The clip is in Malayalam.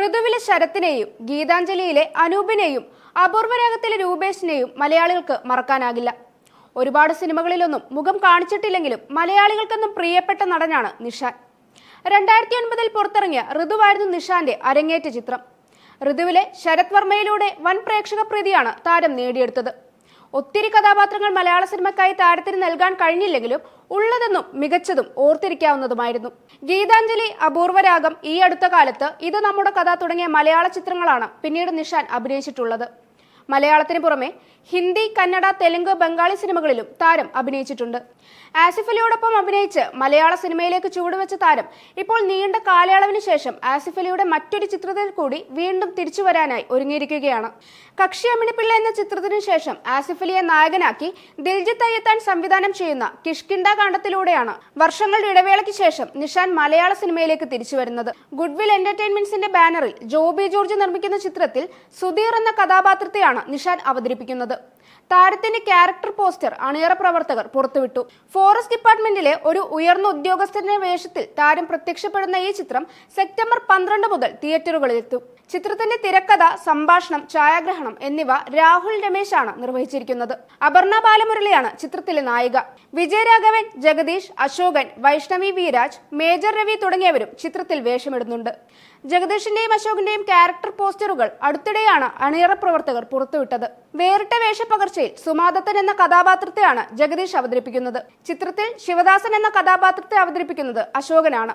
ഋതുവിലെ ശരത്തിനെയും ഗീതാഞ്ജലിയിലെ അനൂപിനെയും അപൂർവരാഗത്തിലെ രൂപേഷിനെയും മലയാളികൾക്ക് മറക്കാനാകില്ല. ഒരുപാട് സിനിമകളിലൊന്നും മുഖം കാണിച്ചിട്ടില്ലെങ്കിലും മലയാളികൾക്കെന്നും പ്രിയപ്പെട്ട നടനാണ് നിഷാൻ. രണ്ടായിരത്തി ഒൻപതിൽ പുറത്തിറങ്ങിയ ഋതുവായിരുന്നു നിഷാന്റെ അരങ്ങേറ്റ ചിത്രം. ഋതുവിലെ ശരത് വർമ്മയിലൂടെ വൻ പ്രേക്ഷക പ്രീതിയാണ് താരം നേടിയെടുത്തത്. ഒത്തിരി കഥാപാത്രങ്ങൾ മലയാള സിനിമയ്ക്കായി താരത്തിന് നൽകാൻ കഴിഞ്ഞില്ലെങ്കിലും ഉള്ളതെന്നും മികച്ചതും ഓർത്തിരിക്കാവുന്നതുമായിരുന്നു. ഗീതാഞ്ജലി അപൂർവരാഗം ഈ അടുത്ത കാലത്ത് ഇത് നമ്മുടെ കഥ തുടങ്ങിയ മലയാള ചിത്രങ്ങളാണ് പിന്നീട് നിഷാൻ അഭിനയിച്ചിട്ടുള്ളത്. മലയാളത്തിന് പുറമെ ഹിന്ദി കന്നഡ തെലുങ്ക് ബംഗാളി സിനിമകളിലും താരം അഭിനയിച്ചിട്ടുണ്ട്. ആസിഫലിയോടൊപ്പം അഭിനയിച്ച് മലയാള സിനിമയിലേക്ക് ചുവടുവെച്ച താരം ഇപ്പോൾ നീണ്ട കാലയളവിന് ശേഷം ആസിഫലിയുടെ മറ്റൊരു ചിത്രത്തിൽ കൂടി വീണ്ടും തിരിച്ചു വരാനായി ഒരുങ്ങിയിരിക്കുകയാണ്. കക്ഷി അമ്മിണിപ്പിള്ള എന്ന ചിത്രത്തിനു ശേഷം ആസിഫലിയെ നായകനാക്കി ദിൽജിത്ത് അയ്യത്താൻ സംവിധാനം ചെയ്യുന്ന കിഷ്കിണ്ട കാണ്ഡത്തിലൂടെയാണ് വർഷങ്ങളുടെ ഇടവേളയ്ക്ക് ശേഷം നിഷാൻ മലയാള സിനിമയിലേക്ക് തിരിച്ചു വരുന്നത്. ഗുഡ്വിൽ എന്റർടൈൻമെന്റ്സിന്റെ ബാനറിൽ ജോബി ജോർജ് നിർമ്മിക്കുന്ന ചിത്രത്തിൽ സുധീർ എന്ന കഥാപാത്രത്തെയാണ് നിഷാൻ അവതരിപ്പിക്കുന്നത് താരത്തിന്റെ ക്യാരക്ടർ പോസ്റ്റർ അണിയറ പ്രവർത്തകർ പുറത്തുവിട്ടു. ഫോറസ്റ്റ് ഡിപ്പാർട്ട്മെന്റിലെ ഒരു ഉയർന്ന ഉദ്യോഗസ്ഥന്റെ വേഷത്തിൽ താരം പ്രത്യക്ഷപ്പെടുന്ന ഈ ചിത്രം സെപ്റ്റംബർ പന്ത്രണ്ട് മുതൽ തിയേറ്ററുകളിലെത്തും. ചിത്രത്തിന്റെ തിരക്കഥ സംഭാഷണം ഛായാഗ്രഹണം എന്നിവ രാഹുൽ രമേശാണ് നിർവഹിച്ചിരിക്കുന്നത്. അപർണ ബാലമുരളിയാണ് ചിത്രത്തിലെ നായിക. വിജയരാഘവൻ ജഗദീഷ് അശോകൻ വൈഷ്ണവി വിരാജ് മേജർ രവി തുടങ്ങിയവരും ചിത്രത്തിൽ വേഷമിടുന്നുണ്ട്. ജഗദീഷിന്റെയും അശോകിന്റെയും ക്യാരക്ടർ പോസ്റ്ററുകൾ അടുത്തിടെയാണ് അണിയറ പ്രവർത്തകർ പുറത്തുവിട്ടത്. വേറിട്ട വേഷപ്പകർച്ചയിൽ സുമാദത്തൻ എന്ന കഥാപാത്രത്തെയാണ് ജഗദീഷ് അവതരിപ്പിക്കുന്നത്. ചിത്രത്തിൽ ശിവദാസൻ എന്ന കഥാപാത്രത്തെ അവതരിപ്പിക്കുന്നത് അശോകനാണ്.